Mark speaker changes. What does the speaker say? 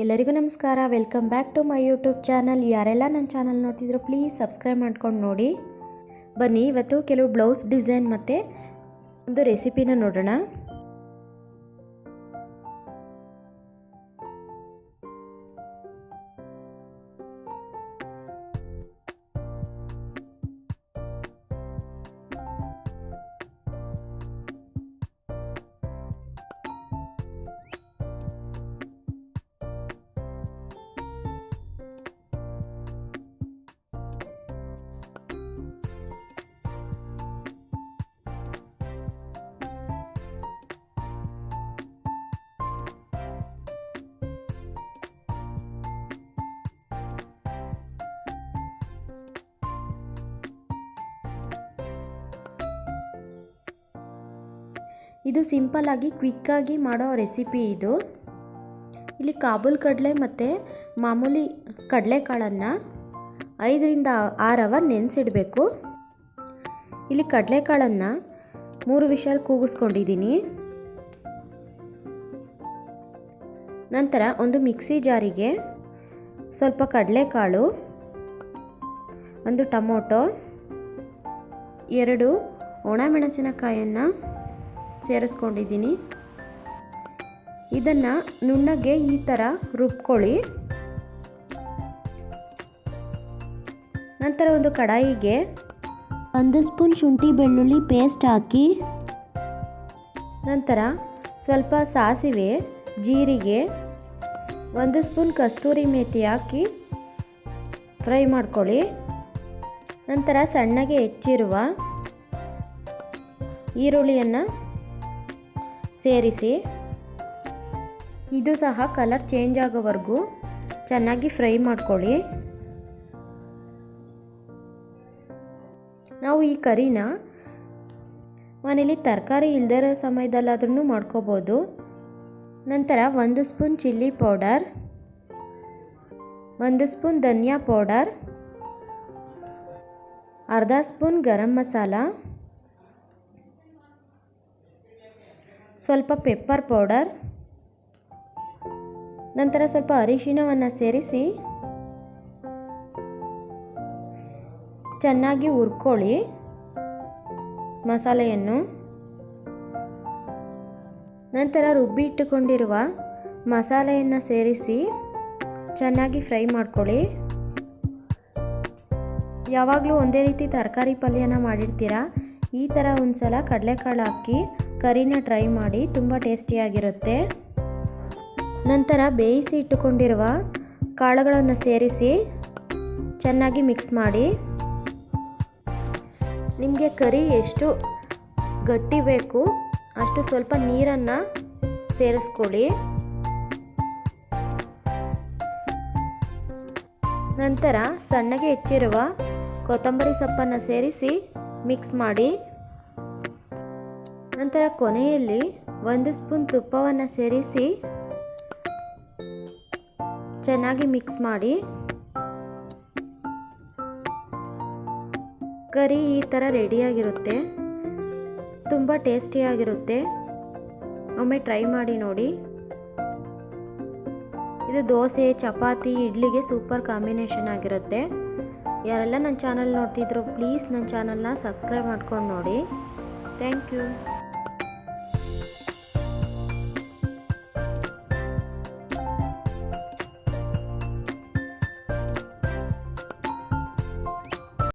Speaker 1: ಎಲ್ಲರಿಗೂ ನಮಸ್ಕಾರ. Welcome back to my YouTube channel ಯಾರೆಲ್ಲ ನನ್ನ ಚಾನಲ್ ನೋಡ್ತಿದ್ರು ಪ್ಲೀಸ್ ಸಬ್ಸ್ಕ್ರೈಬ್ ಮಾಡ್ಕೊಂಡು ನೋಡಿ. ಬನ್ನಿ, ಇವತ್ತು ಕೆಲವು ಬ್ಲೌಸ್ ಡಿಸೈನ್ ಮತ್ತು ಒಂದು ರೆಸಿಪಿನ ನೋಡೋಣ. ಇದು ಸಿಂಪಲ್ ಆಗಿ ಕ್ವಿಕ್ಕಾಗಿ ಮಾಡೋ ರೆಸಿಪಿ ಇದು. ಇಲ್ಲಿ ಕಾಬೂಲ್ ಕಡಲೆ ಮತ್ತು ಮಾಮೂಲಿ ಕಡಲೆಕಾಳನ್ನು ಐದರಿಂದ ಆರು ಅವರ್ ನೆನೆಸಿಡಬೇಕು. ಇಲ್ಲಿ ಕಡಲೆಕಾಳನ್ನು ಮೂರು ವಿಷಲ್ ಕೂಗಿಸ್ಕೊಂಡಿದ್ದೀನಿ. ನಂತರ ಒಂದು ಮಿಕ್ಸಿ ಜಾರಿಗೆ ಸ್ವಲ್ಪ ಕಡಲೆಕಾಳು, ಒಂದು ಟೊಮೊಟೊ, ಎರಡು ಒಣಮೆಣಸಿನಕಾಯನ್ನು ಸೇರಿಸ್ಕೊಂಡಿದ್ದೀನಿ. ಇದನ್ನು ನುಣ್ಣಗೆ ಈ ಥರ ರುಬ್ಕೊಳ್ಳಿ. ನಂತರ ಒಂದು ಕಡಾಯಿಗೆ ಒಂದು ಸ್ಪೂನ್ ಶುಂಠಿ ಬೆಳ್ಳುಳ್ಳಿ ಪೇಸ್ಟ್ ಹಾಕಿ, ನಂತರ ಸ್ವಲ್ಪ ಸಾಸಿವೆ, ಜೀರಿಗೆ, ಒಂದು ಸ್ಪೂನ್ ಕಸ್ತೂರಿ ಮೇಥಿ ಹಾಕಿ ಫ್ರೈ ಮಾಡ್ಕೊಳ್ಳಿ. ನಂತರ ಸಣ್ಣಗೆ ಹೆಚ್ಚಿರುವ ಈರುಳ್ಳಿಯನ್ನು ಸೇರಿಸಿ. ಇದು ಸಹ ಕಲರ್ ಚೇಂಜ್ ಆಗೋವರೆಗೂ ಚೆನ್ನಾಗಿ ಫ್ರೈ ಮಾಡ್ಕೊಳ್ಳಿ. ನಾವು ಈ ಕರಿನ ಮನೇಲಿ ತರಕಾರಿ ಇಲ್ಲದೇ ಇರೋ ಸಮಯದಲ್ಲಾದ್ರೂ ಮಾಡ್ಕೋಬೋದು. ನಂತರ ಒಂದು ಸ್ಪೂನ್ ಚಿಲ್ಲಿ ಪೌಡರ್, ಒಂದು ಸ್ಪೂನ್ ಧನಿಯಾ ಪೌಡರ್, ಅರ್ಧ ಸ್ಪೂನ್ ಗರಂ ಮಸಾಲ ಸ್ವಲ್ಪ ಪೆಪ್ಪರ್ ಪೌಡರ್ ನಂತರ ಸ್ವಲ್ಪ ಅರಿಶಿಣವನ್ನು ಸೇರಿಸಿ ಚೆನ್ನಾಗಿ ಹುರ್ಕೊಳ್ಳಿ ಮಸಾಲೆಯನ್ನು. ನಂತರ ರುಬ್ಬಿ ಇಟ್ಟುಕೊಂಡಿರುವ ಮಸಾಲೆಯನ್ನು ಸೇರಿಸಿ ಚೆನ್ನಾಗಿ ಫ್ರೈ ಮಾಡ್ಕೊಳ್ಳಿ. ಯಾವಾಗಲೂ ಒಂದೇ ರೀತಿ ತರಕಾರಿ ಪಲ್ಯನ ಮಾಡಿರ್ತೀರಾ? ಈ ಥರ ಒಂದು ಸಲ ಕಡಲೆಕಾಳು ಹಾಕಿ ಕರಿನ ಟ್ರೈ ಮಾಡಿ ತುಂಬ ಟೇಸ್ಟಿಯಾಗಿರುತ್ತೆ ನಂತರ ಬೇಯಿಸಿ ಇಟ್ಟುಕೊಂಡಿರುವ ಕಾಳುಗಳನ್ನು ಸೇರಿಸಿ ಚೆನ್ನಾಗಿ ಮಿಕ್ಸ್ ಮಾಡಿ. ನಿಮಗೆ ಕರಿ ಎಷ್ಟು ಗಟ್ಟಿ ಬೇಕು ಅಷ್ಟು ಸ್ವಲ್ಪ ನೀರನ್ನು ಸೇರಿಸ್ಕೊಳ್ಳಿ. ನಂತರ ಸಣ್ಣಗೆ ಹೆಚ್ಚಿರುವ ಕೊತ್ತಂಬರಿ ಸೊಪ್ಪನ್ನು ಸೇರಿಸಿ ಮಿಕ್ಸ್ ಮಾಡಿ. ನಂತರ ಕೊನೆಯಲ್ಲಿ ಒಂದು ಸ್ಪೂನ್ ತುಪ್ಪವನ್ನು ಸೇರಿಸಿ ಚೆನ್ನಾಗಿ ಮಿಕ್ಸ್ ಮಾಡಿ. ಕರಿ ಈ ಥರ ರೆಡಿಯಾಗಿರುತ್ತೆ ತುಂಬ ಟೇಸ್ಟಿಯಾಗಿರುತ್ತೆ ಒಮ್ಮೆ ಟ್ರೈ ಮಾಡಿ ನೋಡಿ. ಇದು ದೋಸೆ, ಚಪಾತಿ, ಇಡ್ಲಿಗೆ ಸೂಪರ್ ಕಾಂಬಿನೇಷನ್ ಆಗಿರುತ್ತೆ. ಯಾರೆಲ್ಲ ನನ್ನ ಚಾನಲ್ ನೋಡ್ತಿದ್ರು ಪ್ಲೀಸ್ ನನ್ನ ಚಾನಲ್ನ ಸಬ್ಸ್ಕ್ರೈಬ್ ಮಾಡ್ಕೊಂಡು ನೋಡಿ. Thank you